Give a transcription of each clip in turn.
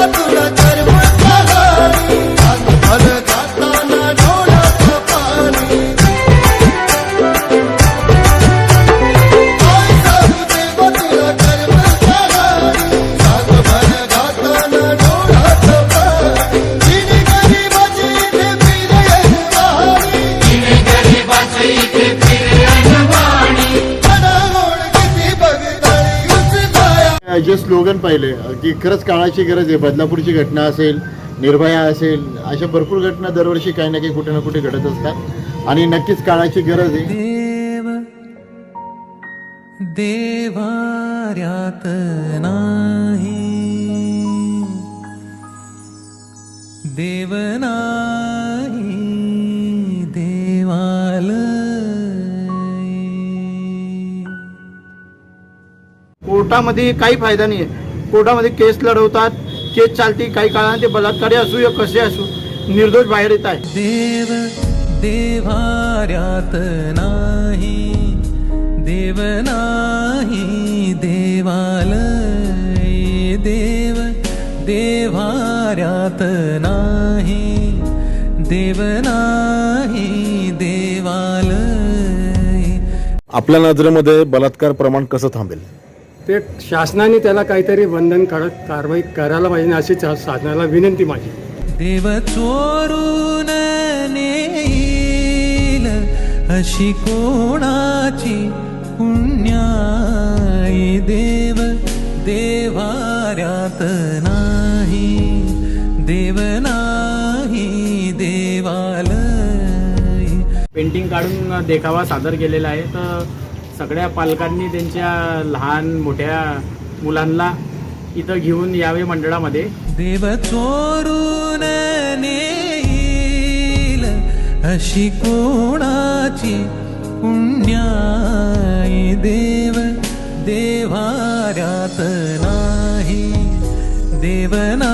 देवा तुला जे स्लोगन पाहिले की खरंच काळाची गरज आहे बदलापूरची घटना असेल निर्भया असेल अशा भरपूर घटना दरवर्षी काही ना काही कुठे ना कुठे घडत असतात. आणि नक्कीच काळाची गरज आहे. देव देवार्यात नाही. देवना कोर्टामध्ये काही फायदा नाही आहे कोर्टामध्ये केस लढवतात केस चालते काही काळाने ते बलात्कारी असू या कसे असू निर्दोष बाहेर येत आहे देव देवार्यात नाही देव नाही देवालय देव देवार्यात नाही देव नाही देवालय. आपल्या नजरेमध्ये बलात्कार प्रमाण कसं थांबेल? ते शासनाने त्याला काहीतरी बंधन कडक कारवाई करायला पाहिजे अशी चा- शासनाला विनंती माझी. देव चोरून नेईल अशी कोणाची पुण्याई देव देवाऱ्यात नाही. देव नाही देवालय. पेंटिंग काढून देखावा सादर केलेला आहे तर सगळ्या पालकांनी त्यांच्या लहान मोठ्या मुलांना इथं घेऊन यावे मंडळामध्ये. देव चोरून नेईल अशी कोणाची पुण्याई देव देवाऱ्यात नाही. देवना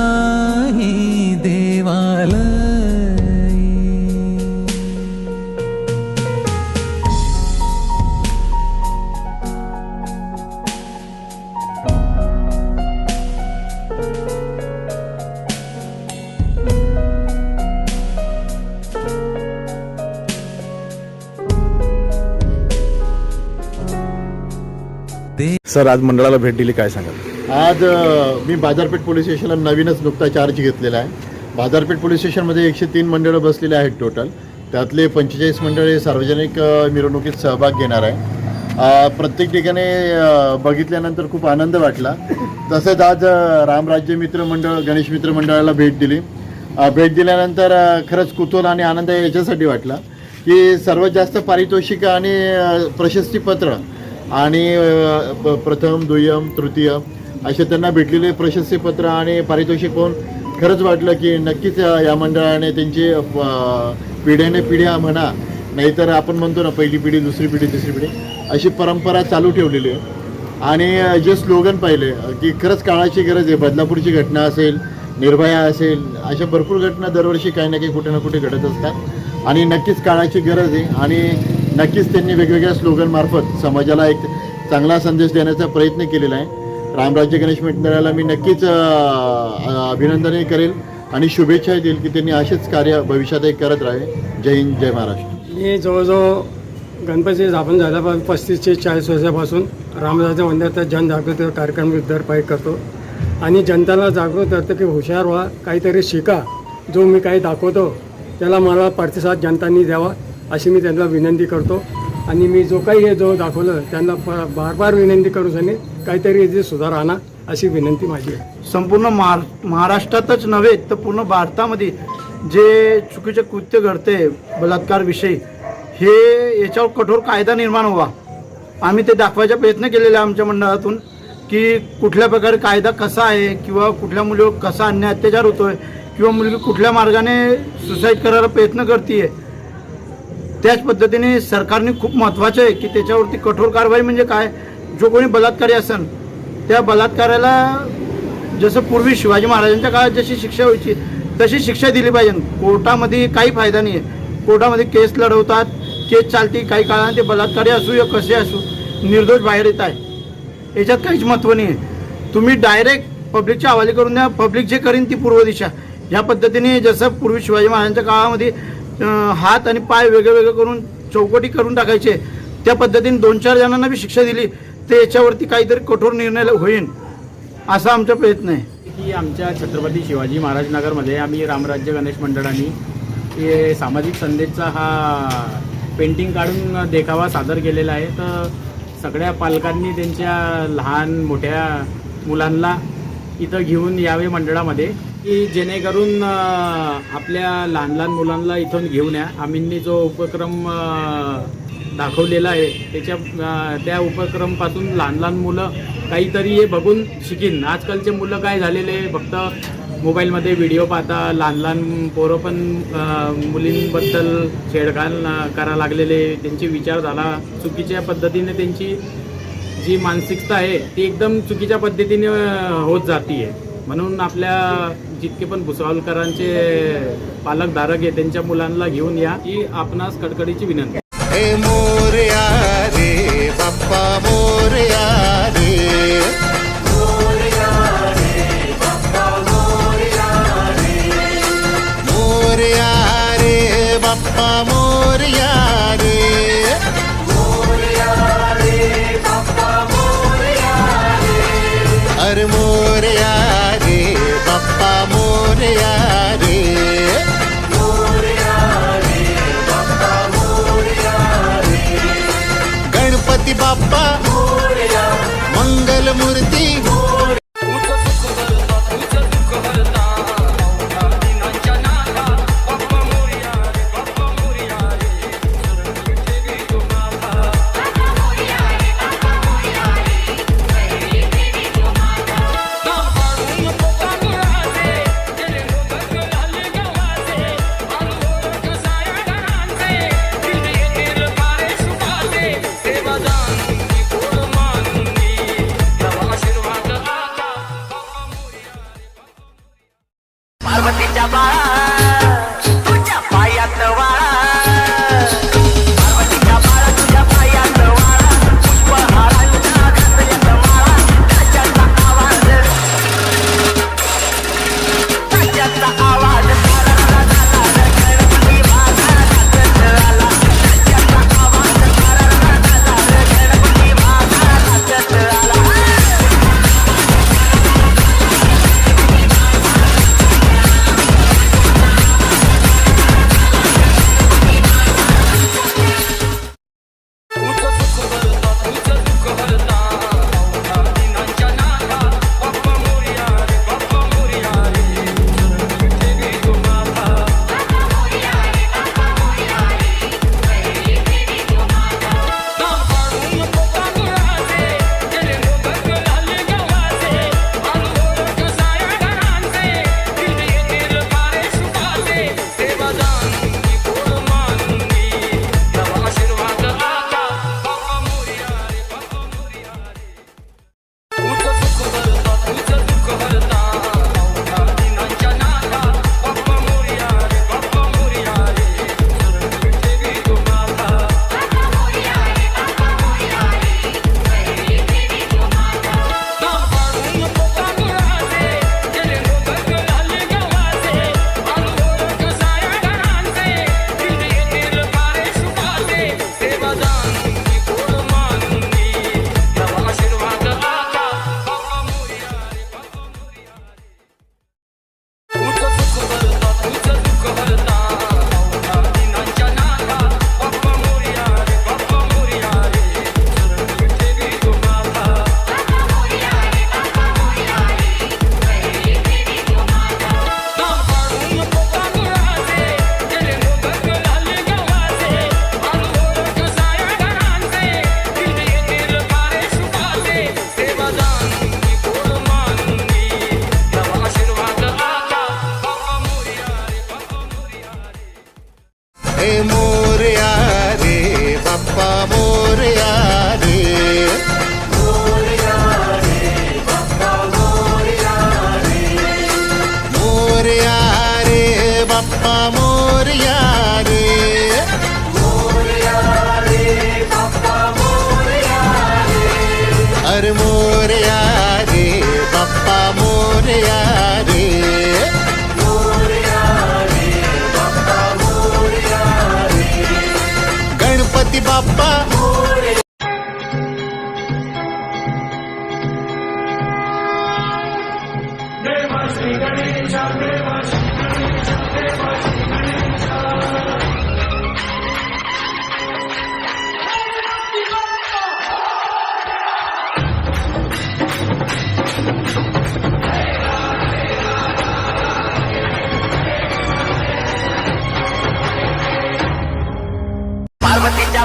सर आज मंडळाला भेट दिली काय सांगाल? आज मी बाजारपेठ पोलीस स्टेशनला नवीनच नुकता चार्ज घेतलेला आहे. बाजारपेठ पोलीस स्टेशनमध्ये एकशे तीन मंडळं बसलेली आहेत टोटल त्यातले पंचेचाळीस मंडळे सार्वजनिक मिरवणुकीत सहभाग घेणार आहे प्रत्येक ठिकाणी बघितल्यानंतर खूप आनंद वाटला. तसंच आज रामराज्य मित्र मंडळ गणेश मित्र मंडळाला भेट दिली. भेट दिल्यानंतर खरंच कुतूहल आणि आनंद याच्यासाठी वाटला की सर्वात जास्त पारितोषिक आणि प्रशस्तीपत्र आणि प- प्रथम दुय्यम तृतीय असे त्यांना भेटलेले प्रशस्तीपत्र आणि पारितोषिक पाहून खरंच वाटलं की नक्कीच या मंडळाने त्यांची पिढ्याने पिढ्या म्हणा नाहीतर आपण म्हणतो ना पहिली पिढी दुसरी पिढी तिसरी पिढी अशी परंपरा चालू ठेवलेली आहे. आणि जे स्लोगन पाहिले की खरंच काळाची गरज आहे बदलापूरची घटना असेल निर्भया असेल अशा भरपूर घटना दरवर्षी काही ना काही कुठे ना कुठे घडत असतात. आणि नक्कीच काळाची गरज आहे. आणि नक्कीच त्यांनी वेगवेगळ्या स्लोगनमार्फत समाजाला एक चांगला संदेश देण्याचा प्रयत्न केलेला आहे. रामराज्य गणेश मंडळाला मी नक्कीच अभिनंदनही करेल आणि शुभेच्छा देईल की त्यांनी असेच कार्य भविष्यातही करत राहावे. जय हिंद जय महाराष्ट्र. मी जवळजवळ गणपती स्थापन झाल्यापासून पस्तीस ते चाळीस वर्षापासून रामराज्य मंदिराचा जनजागृती कार्यक्रम दरपाई करतो. आणि जनताला जागृत करतो की हुशार व्हा काहीतरी शिका. जो मी काही दाखवतो त्याला मला प्रतिसाद जनतांनी द्यावा. अशी मी त्यांना विनंती करतो. आणि मी जो काही हे जो दाखवलं त्यांना प बार बार विनंती करू त्याने काहीतरी जे सुधार आणा अशी विनंती माझी आहे. संपूर्ण महार महाराष्ट्रातच नव्हे तर पूर्ण भारतामध्ये जे चुकीचे कृत्य घडते बलात्कार विषयी हे याच्यावर कठोर कायदा निर्माण व्हावा. आम्ही ते दाखवायचा प्रयत्न केलेला आहे आमच्या मंडळातून की कुठल्या प्रकारे कायदा कसा आहे किंवा कुठल्या मुलीवर कसा अन्याय अत्याचार होतोय किंवा मुलगी कुठल्या मार्गाने सुसाईड करायला प्रयत्न करते त्याच पद्धतीने सरकारने खूप महत्त्वाचं आहे की त्याच्यावरती कठोर कारवाई म्हणजे काय? जो कोणी बलात्कारी असेल त्या बलात्काराला जसं पूर्वी शिवाजी महाराजांच्या काळात जशी शिक्षा व्हायची तशी शिक्षा दिली पाहिजे. कोर्टामध्ये काही फायदा नाही आहे कोर्टामध्ये केस लढवतात केस चालते काही काळाने ते बलात्कारी असू या कसे असू निर्दोष बाहेर येत आहे. याच्यात काहीच महत्त्व नाही आहे तुम्ही डायरेक्ट पब्लिकच्या हवाले करून द्या पब्लिक जे करीन ती पूर्व दिशा. ह्या पद्धतीने जसं पूर्वी शिवाजी महाराजांच्या काळामध्ये हात आणि पाय वेगळे वेगळे करून चौकटी करून टाकायचे. त्या पद्धतीने दोन चार जणांना बी शिक्षा दिली. तर याच्यावरती काहीतरी कठोर निर्णय होईल असा आमचा प्रयत्न आहे. की आमच्या छत्रपती शिवाजी महाराज नगरमध्ये आम्ही रामराज्य गणेश मंडळाने हे सामाजिक संदेशचा हा पेंटिंग काढून देखावा सादर केलेला आहे. तर सगळ्या पालकांनी त्यांच्या लहान मोठ्या मुलांना इथं घेऊन यावे मंडळामध्ये. की जेणेकरून आपल्या लहान लहान मुलांना इथून घेऊन या. आम्हींनी जो उपक्रम दाखवलेला आहे त्याच्या त्या उपक्रमपासून लहान लहान मुलं काहीतरी हे बघून शिकीन. आजकालचे मुलं काय झालेले फक्त मोबाईलमध्ये व्हिडिओ पाहता लहान लहान पोरं पण मुलींबद्दल छेडखान करा लागलेले त्यांचे विचार झाला. चुकीच्या पद्धतीने त्यांची जी मानसिकता आहे ती एकदम चुकीच्या पद्धतीने होत जाते आहे म्हणून आपल्या जितके पण भुसावलकरांचे पालकधारक आहे त्यांच्या मुलांना घेऊन या ही आपणास कडकडीची विनंती. हे मोरया रे बाप्पा मोरया मोरया रे गणपती बाप्पा मंगल मूर्ती पार्वतीच्या बाळा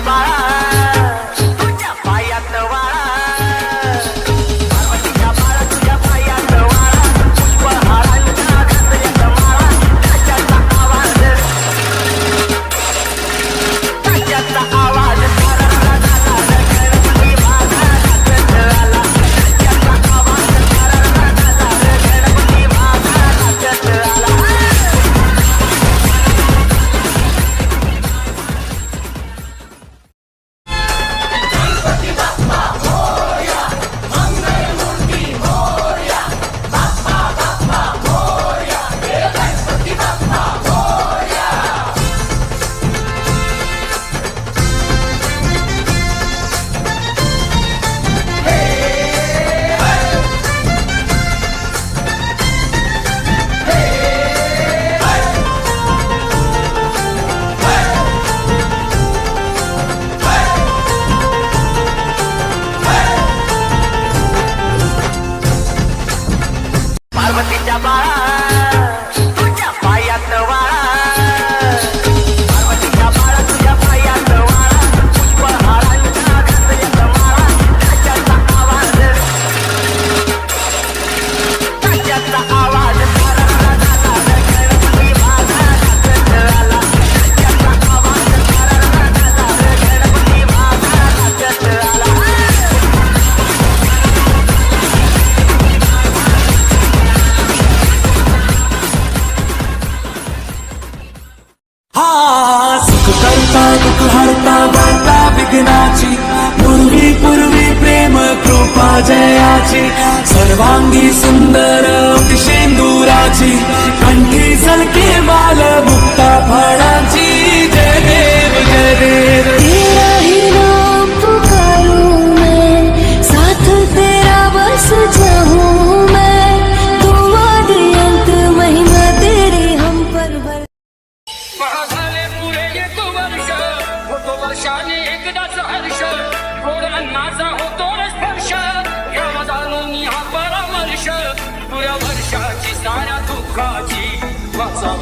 Bye.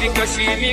वाचावी कशी मी